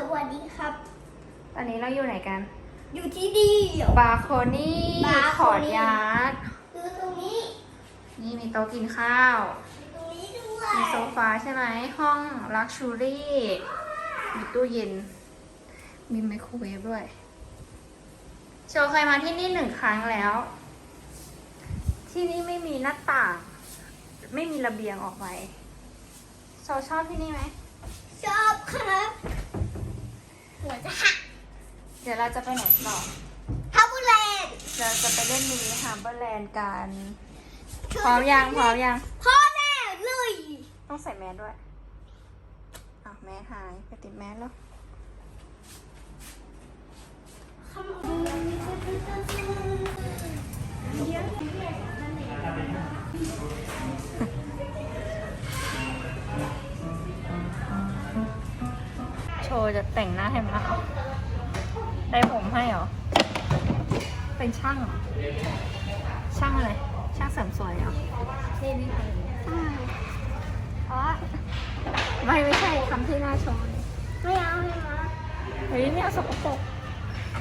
สวัสดีครับ ตอนนี้เราอยู่ไหนกัน อยู่ที่เดียวบาโคนี่บาขโคอนี่ดยาร์ดคือตรงนี้นี่มีโต๊ะกินข้าว ตรงนี้ด้วมียโซฟาใช่ไหม ห้องลักชูรี่มีตู้เย็น มีไมโครเวฟด้วย โชว์เคยมาที่นี่หนึ่งครั้งแล้ว ที่นี่ไม่มีหน้าต่าง ไม่มีระเบียงออกไปโชว์ชอบที่นี่ไหม ชอบครับ หัวจะหักเดี๋ยวเราจะไปไหนต่อทับบุแลนด์เราจะไปเล่นมินิฮาร์เบอร์แลนด์กัน พร้อมยังพร้อมยัง พ่อแน่เลยต้องใส่แมสด้วยอะแมสหายไปติดแมสแล้วโชว์จะแต่งหน้าให้มาเอาได้ผมให้เหรอ เป็นช่างเหรอ ช่างอะไร ช่างเสริมสวยเหรอนี่นี่ค่ะอ๋อ ไม่ไม่ใช่ทำที่หน้าโชว์ไม่เอาไม่เอาเฮ้ยไม่เอาสกปรก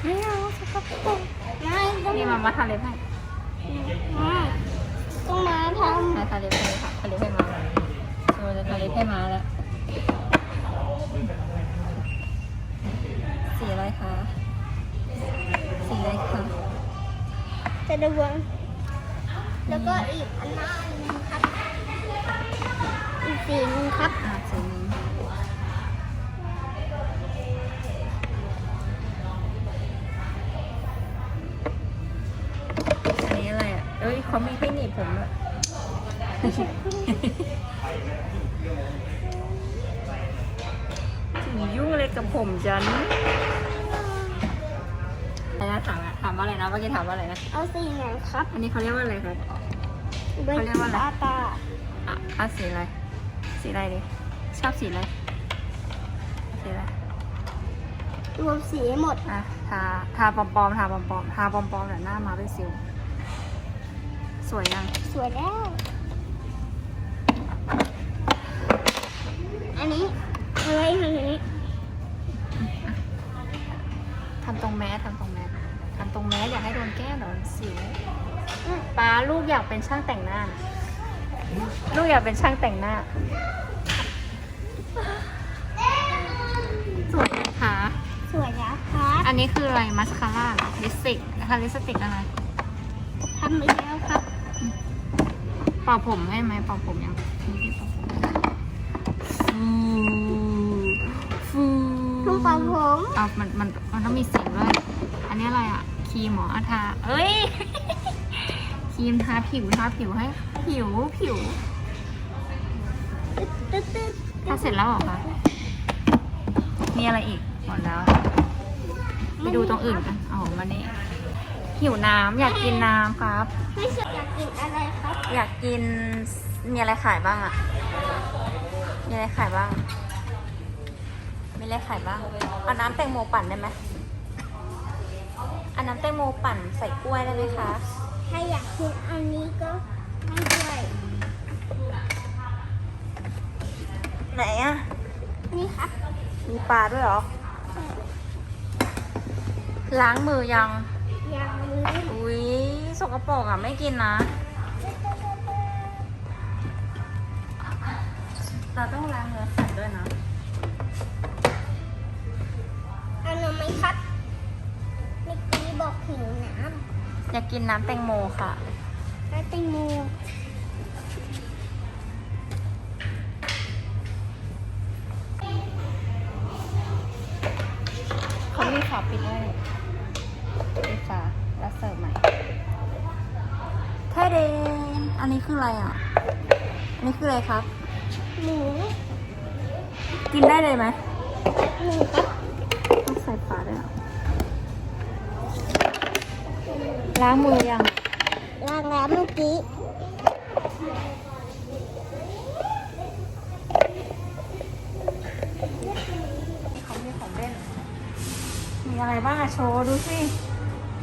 ไม่เอาสกปรกไม่ต้องนี่มามาทาเล็บให้ไม่ต้องมาทมาทาเล็บให้ค่ะทาเล็บให้มาโชว์จะทาเล็บให้มาแล้ว สีอะไรคะ สีอะไรคะำจะดูวง แล้วก็อีกอันหน้าหนึงครับ อีกสีหนึงครับอะสีนี้อันนี้อะไรอะเอ้ยเขามีให้หนีบผมด้ วยถึงยุ่งอะไรกับผมจันอะไรนะถามอะถามว่าอะไรนะเมื่อกี้ถามว่าอะไรนะ เอาสีไหนครับอันนี้เขาเรียกว่าอะไรครับเบนเขาเรียกว่าอะไรตาตาอะอะสีอะไร สีอะไรดิชอบสีอะไร สีอะไร รวมสีให้หมด อะทาทาปอมปอมๆทาปอมปอมๆทาปอมปอมๆแต่หน้ามาเป็นสิว สวยยัง สวยแล้วำตรงแมสทำตรงแมสทำตรงแมสอยากให้โดนแก้มเดี๋ยวสิวป้าลูกอยากเป็นช่างแต่งหน้านะลูกอยากเป็นช่างแต่งหน้า สวยนะคะสวยแล้วครับอันนี้คืออะไรมัสคาร่าเหรอลิปสติกนะคะลิปสติกอะไรทำไปแล้วครับเป่าผมให้ไหมเป่าผมยังนี่ที่เป่าผมฟูฟู ทุ่งเป่าผมเอามันมันมันต้องมีเสียงด้วย อันนี้อะไรอะครีมเหมออาทา เอ้ย ครีมทาผิวทาผิวให้ ผิวผิวตึ๊ดตึ๊ดตึ๊ดทาเสร็จแล้วเหรอคะมีอะไรอีกหมดแล้วไปดูตรงอื่นกันอ๋อมานี่หิวน้ำอยากกินน้ำครับ ไม่ใช่อยากกินอะไรครับ อยากกินมีอะไรขายบ้างอะมีอะไรขายบ้าง มีอะไรขายบ้างเอาน้ำแตงโมปั่นได้ไหมเอาน้ำแตงโมปั่นใส่กล้วยได้ไหมคะ ถ้าอยากกินอันนี้ก็ให้ด้วยไหนอะนี่ครับมีปลาด้วยเหรอ ล้างมือยังอยากมืออุ้ยสกปรกอะไม่กินนะ เราต้องล้างเนื้อสัตว์ด้วยนะ เอานมไหมครับเมื่อกี้บอกหิวน้อยากกินน้ำแตงโมค่ะำแล้วแตงโมเขามีฝาปิดด้วยปิดฝาแล้วเสิร์ฟใหม่เทเดนอันนี้คืออะไรอะ อันนี้คืออะไรครับ หมูกินได้เลยไหมหมูครับ ต้องใส่ฝาด้วยเหรอล้างมือยังล้างแล้วเมื่อกี้เขามีของเล่น มีอะไรบ้างอะโชว์ดูสิ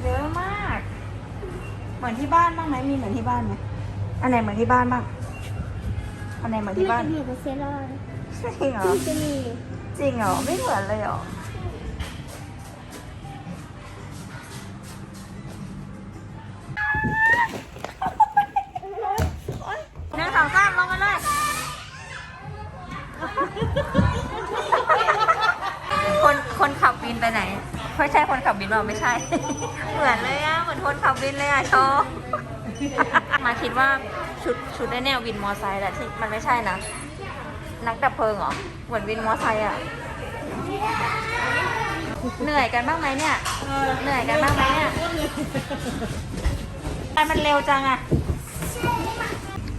เยอะมาก เหมือนที่บ้านบ้างไหมมีเหมือนที่บ้านไหมอันไหนเหมือนที่บ้านบ้างอันไหนเหมือนที่บ้านจะมีกับเซรั่มจริงเหรอจะมีจริงเหรอไม่เหมือนเลยเหรอ ใไม่ใช่คนขับบินหรอไม่ใช่ เหมือนเลยอะเหมือนคนขับบินเลยอะโชว์มาคิดว่าชุดชุดได้แนววินมอไซค์แหละที่มันไม่ใช่นะนักดับเพลิงเหรอเหมือนวินมอไซค์อะเหนื่อยกันบ้างไหมเนี่ยเหนื่อยกันบ้างไหมเนี่ยอันมันเร็วจังอะ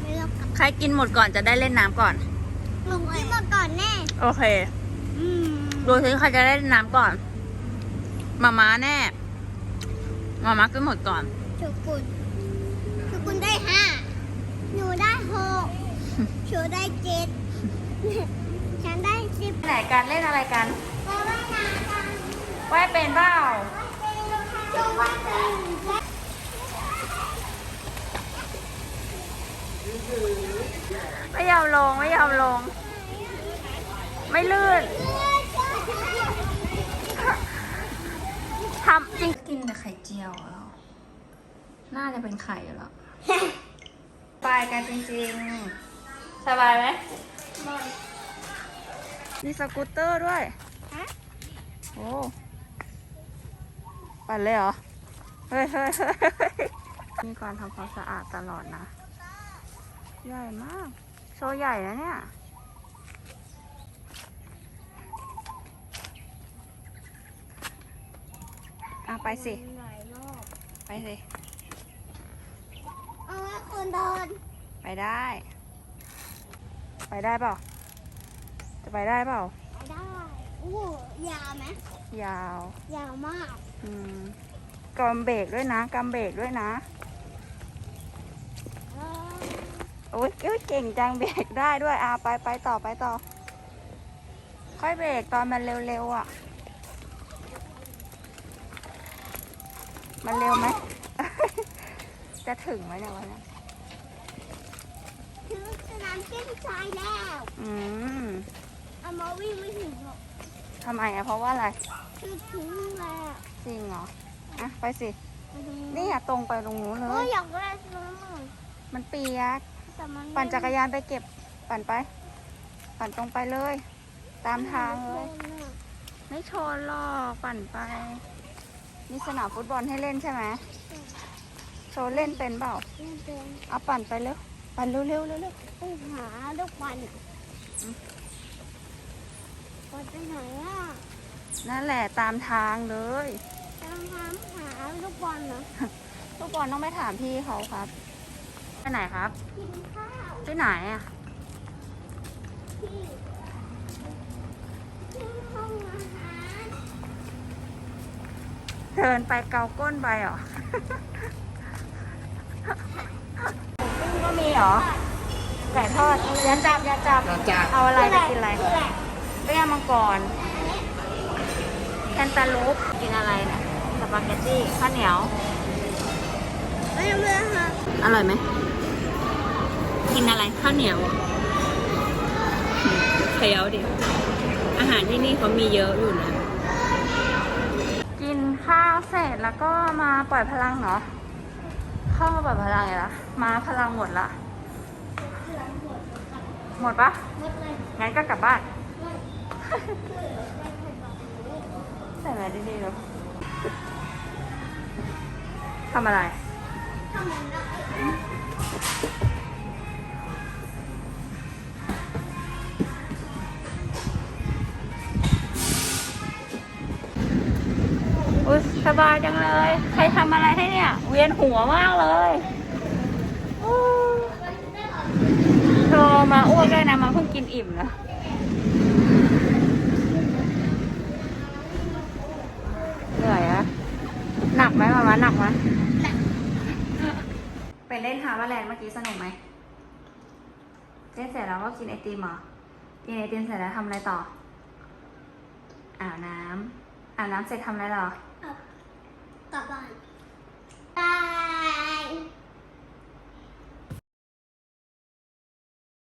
ไม่ต้องกลับใครกินหมดก่อนจะได้เล่นน้ำก่อนลงที่หมดก่อนแน่โอเคอืมดูซิใครจะได้เล่นน้ำก่อน มาม้าแน่ มาม้ากินหมดก่อนชูกุลชูกุลได้ห้าหนูได้หกชูได้เจ็ดฉันได้สิบไหนกันเล่นอะไรกันไปว่ายน้ำกันว่ายเป็นเปล่าชูว่ายเป็นไม่ยอมลง ไม่ยอมลง ไม่ลื่น ทำจริงกินแต่ไข่เจียวเหรอน่าจะเป็นไข่เหรอสบายกันจริงๆ สบายไหมมีสกูตเตอร์ด้วยฮะโอ้ปั่นเลยเหรอเฮ้ยเฮ้ยเฮ้ยเฮ้ยมีการทำความสะอาดตลอดนะ ใหญ่มาก โชว์ใหญ่นะเนี่ย ไปสิ หลายรอบไปสิ เอาไว้คนเดินไปได้ ไปได้เปล่า จะไปได้เปล่า ไปได้อู้ยาวไหมยาว ยาวมากอืมกำเบรกด้วยนะกำเบรกด้วยนะ เออโอ้ยเอ้ยเก่งจังเบรกได้ด้วยอะไปไปต่อไปต่อ ค่อยเบรกตอนมันเร็วๆอะ มันเร็วไหม จะถึงไหมเนี่ยวันนี้ถึงสนามเต้นทรายแล้วอืมเอามาวิ่งไม่ถึงหรอกทำไมอะเพราะว่าอะไร คือถึงแล้วจริงเหรอ อะ ไปสิ ไปดูนี่อะตรงไปตรงนู้นเลโอ้ยยอยากได้ซื้อหน่อยมันเปียก แต่มันปั่นจักรยานไปเก็บ ปั่นไป ปั่นตรงไปเลย ตามทางเลย ไม่ชนหรอก ปั่นไป มีสนามฟุตบอลให้เล่นใช่ไหมโชว์เล่นเป็นเปล่าไม่เป็นเอาปั่นไปเร็ว ปั่นเร็วเร็วเร็วเร็วไปหาลูกบอลอะบอลไปไหนอะนั่นแหละตามทางเลยตามหาหาลูกบอลเหรอทุกคนต้องไปถามพี่เขาครับไปไหนครับกินข้าวที่ไหนอะที่ที่ห้องอาหาร เดินไปเกาก้นไปเหรอกุ้งก็มีเหรอ ไก่ทอดอย่าจับอย่าจับเอาอะไรจะกินอะไรคืออะไรเรียกมังกรอันนี้แคนตาลูปกินอะไรนะสปาเกตตี้ข้าวเหนียวไม่รู้เลยค่ะอร่อยไหม กินอะไรข้าวเหนียวเคี้ยวดิ อาหารที่นี่เขามีเยอะอยู่นะกินข้าวเสร็จแล้วก็มาปล่อยพลังเหรอเข้ามาปล่อยพลังไงล่ะ มาพลังหมดละ หมดปะหมดเลยงั้นก็กลับบ้านหมดใส่อะไรดีๆเนาะทำอะไร สบายจังเลย ใครทำอะไรให้เนี่ย เวียนหัวมากเลยอู้โทรมาอ้วกได้นะ มาเพิ่งกินอิ่มนะเหนื่อยอะหนักไหมมามาหนักไหมไปเล่นฮาวาแลนด์เมื่อกี้สนุกไหมเล่นเสร็จแล้วก็กินไอติมเหรอ กินไอติมเสร็จแล้วทำอะไรต่ออาบน้ำอาบน้ำเสร็จทำอะไรต่อ 拜拜，拜。